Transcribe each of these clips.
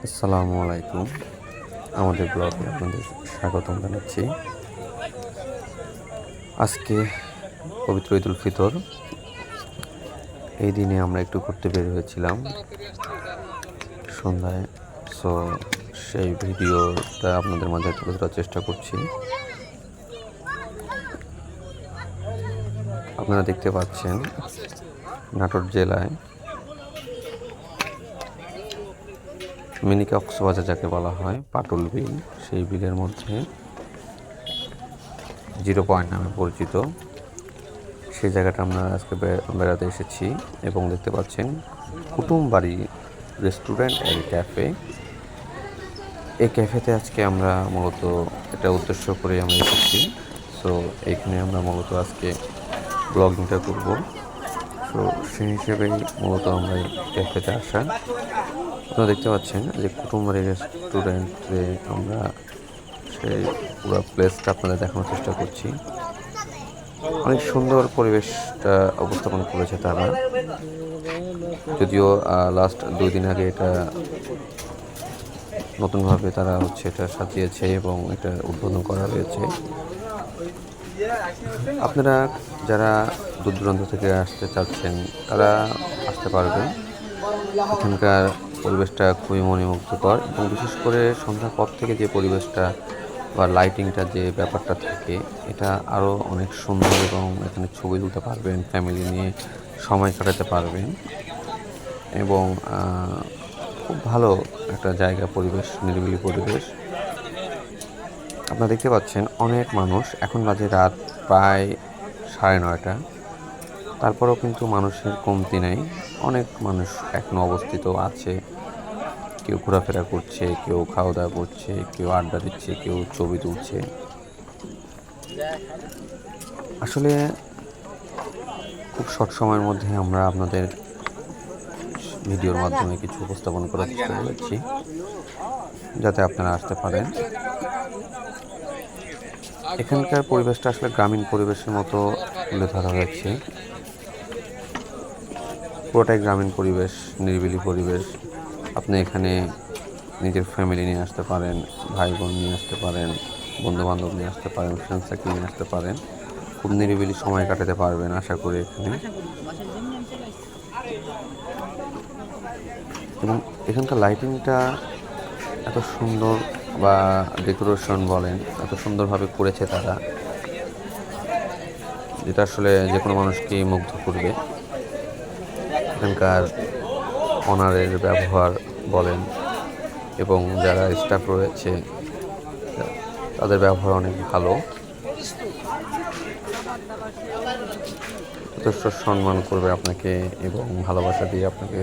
আসসালামু আলাইকুম। আমাদের ব্লগে আপনাদের স্বাগতম জানাচ্ছি। আজকে পবিত্র ঈদুল ফিতর। এই দিনে আমরা একটু ঘুরতে বের হয়েছিলাম। সন্ধ্যায় সো সেই ভিডিওটা আপনাদের মাঝে তুলে ধরার চেষ্টা করছি। আপনারা দেখতে পাচ্ছেন নাটোর জেলায় মিনি কক্সবাজার যাকে বলা হয়, পাটুল বিল, সেই বিলের মধ্যে জিরো পয়েন্ট নামে পরিচিত। সেই জায়গাটা আমরা আজকে বেড়াতে এসেছি এবং দেখতে পাচ্ছেন কুটুম বাড়ি রেস্টুরেন্ট অ্যান্ড ক্যাফে। এই ক্যাফেতে আজকে আমরা মূলত এটা উদ্দেশ্য করে আমরা এসেছি। সো এখানে আমরা মূলত আজকে ব্লগিংটা করব। সো সেই হিসেবেই মূলত আমরা ক্যাফেতে আসা। আপনারা দেখতে পাচ্ছেন যে কুটুমবাড়ি রেস্টুরেন্টে আমরা সেই পুরো প্লেসটা আপনাদের দেখানোর চেষ্টা করছি। অনেক সুন্দর পরিবেশটা উপস্থাপন করেছে তারা। যদিও লাস্ট দুই দিন আগে এটা নতুনভাবে তারা হচ্ছে এটা সাজিয়েছে এবং এটা উদ্বোধন করা হয়েছে। আপনারা যারা দূর দূরান্ত থেকে আসতে চাচ্ছেন, তারা আসতে পারবেন। এখানকার পরিবেশটা খুবই মনোমুগ্ধকর এবং বিশেষ করে সন্ধ্যার পর থেকে যে পরিবেশটা বা লাইটিংটা যে ব্যাপারটা থাকে, এটা আরও অনেক সুন্দর এবং এখানে ছবি তুলতে পারবেন ফ্যামিলি নিয়ে সময় কাটাতে পারবেন এবং খুব ভালো একটা জায়গা পরিবেশ, নিরিবিলি পরিবেশ। আপনারা দেখতে পাচ্ছেন অনেক মানুষ, এখন বাজে রাত প্রায় সাড়ে নয়টা। তারপরেও কিন্তু মানুষের কমতি নেই। অনেক মানুষ এখনও অবস্থিত আছে। কেউ ঘোরাফেরা করছে, কেউ খাওয়া দাওয়া করছে, কেউ আড্ডা দিচ্ছে, কেউ ছবি তুলছে। আসলে খুব শর্ট সময়ের মধ্যে আমরা আপনাদের ভিডিওর মাধ্যমে কিছু উপস্থাপন করার চেষ্টা করেছি, যাতে আপনারা আসতে পারেন। এখানকার পরিবেশটা আসলে গ্রামীণ পরিবেশের মতো তুলে ধরা হয়েছে। পুরোটাই গ্রামীণ পরিবেশ, নিরিবিলি পরিবেশ। আপনি এখানে নিজের ফ্যামিলি নিয়ে আসতে পারেন ভাই বোন নিয়ে আসতে পারেন বন্ধু বান্ধব নিয়ে আসতে পারেন ফ্রেন্ড সার্কেল নিয়ে আসতে পারেন। খুব নিরিবিলি সময় কাটাতে পারবেন, আশা করি এখানে। এবং এখানকার লাইটিংটা এত সুন্দর বা ডেকোরেশন বলেন, এত সুন্দরভাবে করেছে তারা। যেটা আসলে যে কোনো মানুষকেই মুগ্ধ করবে। এখানকার অনারের ব্যবহার বলেন এবং যারা স্টাফ রয়েছে, তাদের ব্যবহার অনেক ভালো। যথেষ্ট সম্মান করবে আপনাকে এবং ভালোবাসা দিয়ে আপনাকে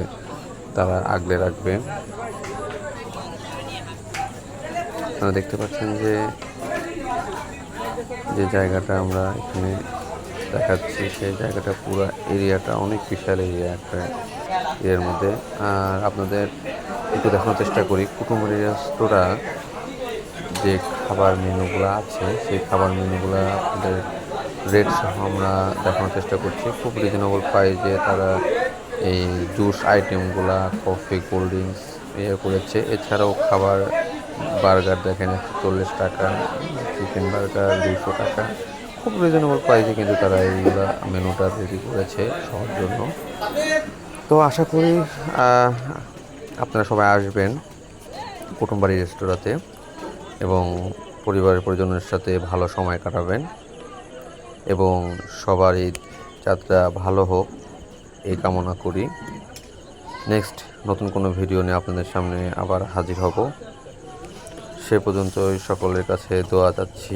তারা আগলে রাখবে। দেখতে পাচ্ছেন যে যে জায়গাটা আমরা এখানে দেখাচ্ছি সেই জায়গাটা, পুরো এরিয়াটা, অনেক বিশাল এরিয়া একটা এর মধ্যে। আর আপনাদের একটু দেখানোর চেষ্টা করি। কুটুম্বারি রেস্তোরাঁ যে খাবার মেনুগুলো আছে, সেই খাবার মেনুগুলো আপনাদের রেট সহ আমরা দেখানোর চেষ্টা করছি। খুব রিজনেবল প্রাইসে তারা এই জুস আইটেমগুলা কফি কোল্ড ড্রিঙ্কস ইয়ে করেছে। এছাড়াও খাবার বার্গার দেখেন, একশো চল্লিশ টাকা চিকেন বার্গার দুশো টাকা। খুব রিজনেবল প্রাইসে কিন্তু তারা এইগুলো মেনুটা রেডি করেছে সবার জন্য। তো আশা করি আপনারা সবাই আসবেন কুটুমবাড়ি রেস্তোরাঁতে এবং পরিবারের পরিজনের সাথে ভালো সময় কাটাবেন এবং সবারই যাত্রা ভালো হোক, এই কামনা করি। নেক্সট নতুন কোনো ভিডিও নিয়ে আপনাদের সামনে আবার হাজির হব। সে পর্যন্তই সকলের কাছে দোয়া যাচ্ছি